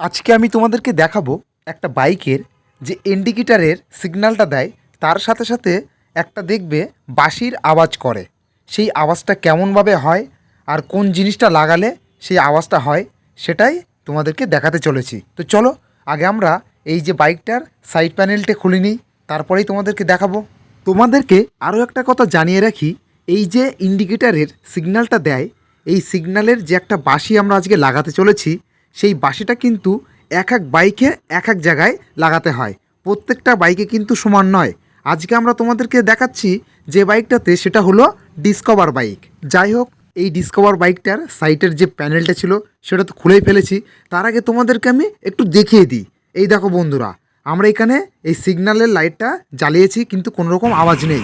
আজকে আমি তোমাদেরকে দেখাবো একটা বাইকের যে ইন্ডিকেটারের সিগন্যালটা দেয়, তার সাথে সাথে একটা দেখবে বাঁশির আওয়াজ করে। সেই আওয়াজটা কেমনভাবে হয় আর কোন জিনিসটা লাগালে সেই আওয়াজটা হয়, সেটাই তোমাদেরকে দেখাতে চলেছি। তো চলো, আগে আমরা এই যে বাইকটার সাইড প্যানেলটা খুলে নিই, তারপরেই তোমাদেরকে দেখাবো। তোমাদেরকে আরও একটা কথা জানিয়ে রাখি, এই যে ইন্ডিকেটারের সিগন্যালটা দেয়, এই সিগন্যালের যে একটা বাঁশি আমরা আজকে লাগাতে চলেছি সেই বাঁশিটা কিন্তু এক এক বাইকে এক এক জায়গায় লাগাতে হয়। প্রত্যেকটা বাইকে কিন্তু সমান নয়। আজকে আমরা তোমাদেরকে দেখাচ্ছি যে বাইকটাতে সেটা হলো ডিসকভার বাইক। যাই হোক, এই ডিসকভার বাইকটার সাইটের যে প্যানেলটা ছিল, সেটা তো খুলেই ফেলেছি। তার আগে তোমাদেরকে আমি একটু দেখিয়ে দিই। এই দেখো বন্ধুরা, আমরা এখানে এই সিগন্যালের লাইটটা জ্বালিয়েছি, কিন্তু কোনো রকম আওয়াজ নেই।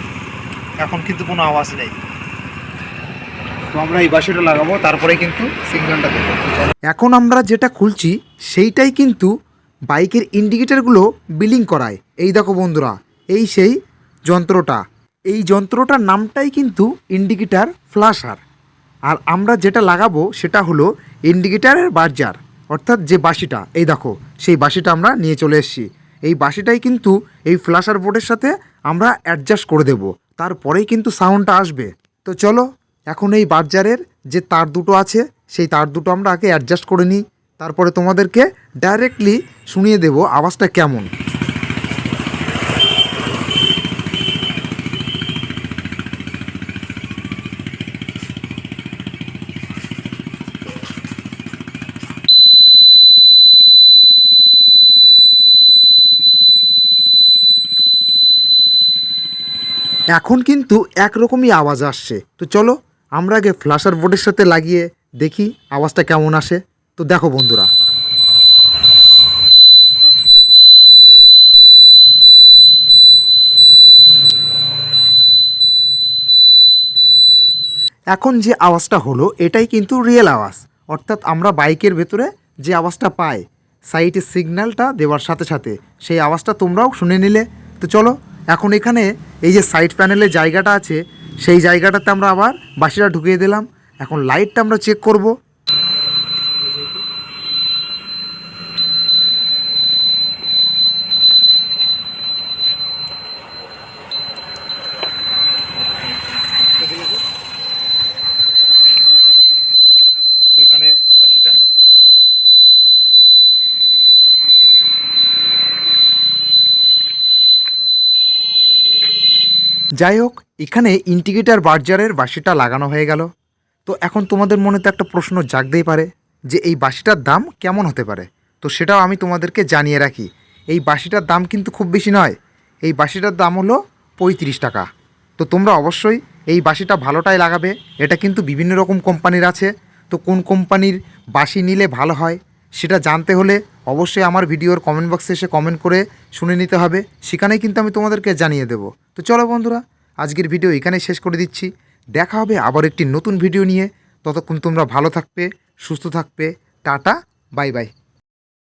এখন কিন্তু কোনো আওয়াজ নেই। তো আমরা এই বাসিটা লাগাবো, তারপরে কিন্তু সিগন্যালটা দেবো এখন আমরা যেটা খুলছি, সেইটাই কিন্তু বাইকের ইন্ডিকেটারগুলো বিলিং করায়। এই দেখো বন্ধুরা, এই সেই যন্ত্রটা। এই যন্ত্রটার নামটাই কিন্তু ইন্ডিকেটার ফ্লাশার। আর আমরা যেটা লাগাবো, সেটা হলো ইন্ডিকেটারের বার্জার, অর্থাৎ যে বাঁশিটা এই দেখো, সেই বাসিটা আমরা নিয়ে চলে এসেছি। এই বাসিটাই কিন্তু এই ফ্লাশার বোর্ডের সাথে আমরা অ্যাডজাস্ট করে দেব। তারপরেই কিন্তু সাউন্ডটা আসবে। তো চলো এখন এই বার্জারের যে তার দুটো আছে, সেই তার দুটো আমরা আগে অ্যাডজাস্ট করে নিই। তারপরে তোমাদেরকে ডাইরেক্টলি শুনিয়ে দেব আওয়াজটা কেমন। এখন কিন্তু একরকমই আওয়াজ আসছে। তো চলো আমরা আগে ফ্ল্যাশার বোর্ডের সাথে লাগিয়ে দেখি আওয়াজটা কেমন আসে। তো দেখো বন্ধুরা। এখন যে আওয়াজটা হলো, এটাই কিন্তু রিয়েল আওয়াজ। অর্থাৎ আমরা বাইকের ভেতরে যে আওয়াজটা পাই সাইটে সিগন্যালটা দেওয়ার সাথে সাথে, সেই আওয়াজটা তোমরাও শুনে নিলে। তো চলো, এখন এখানে এই যে সাইড প্যানেলের জায়গাটা আছে সেই জায়গাটাতে আমরা আবার বাসিটা ঢুকিয়ে দিলাম। এখন লাইটটা আমরা চেক করব তো এখানে বাসিটা যাই হোক এখানে ইন্টিগ্রেটার বার্জারের বাঁশিটা লাগানো হয়ে গেল। তো এখন তোমাদের মনে তো একটা প্রশ্ন জাগতেই পারে যে এই বাঁশিটার দাম কেমন হতে পারে? তো সেটাও আমি তোমাদেরকে জানিয়ে রাখি। এই বাঁশিটার দাম কিন্তু খুব বেশি নয়। এই বাঁশিটার দাম হলো পঁয়ত্রিশ টাকা। তো তোমরা অবশ্যই এই বাঁশিটা ভালোটাই লাগাবে। এটা কিন্তু বিভিন্ন রকম কোম্পানির আছে। তো কোন কোম্পানির বাঁশি নিলে ভালো হয়? সেটা জানতে হলে অবশ্যই আমার ভিডিওর কমেন্ট বক্সে এসে কমেন্ট করে শুনে নিতে হবে। সেখানেই কিন্তু আমি তোমাদেরকে জানিয়ে দেব। তো চলো বন্ধুরা, আজকের ভিডিও এখানেই শেষ করে দিচ্ছি। দেখা হবে আবার একটি নতুন ভিডিও নিয়ে। ততক্ষণ তোমরা ভালো থাকবে, সুস্থ থাকবে। Tata, bye bye.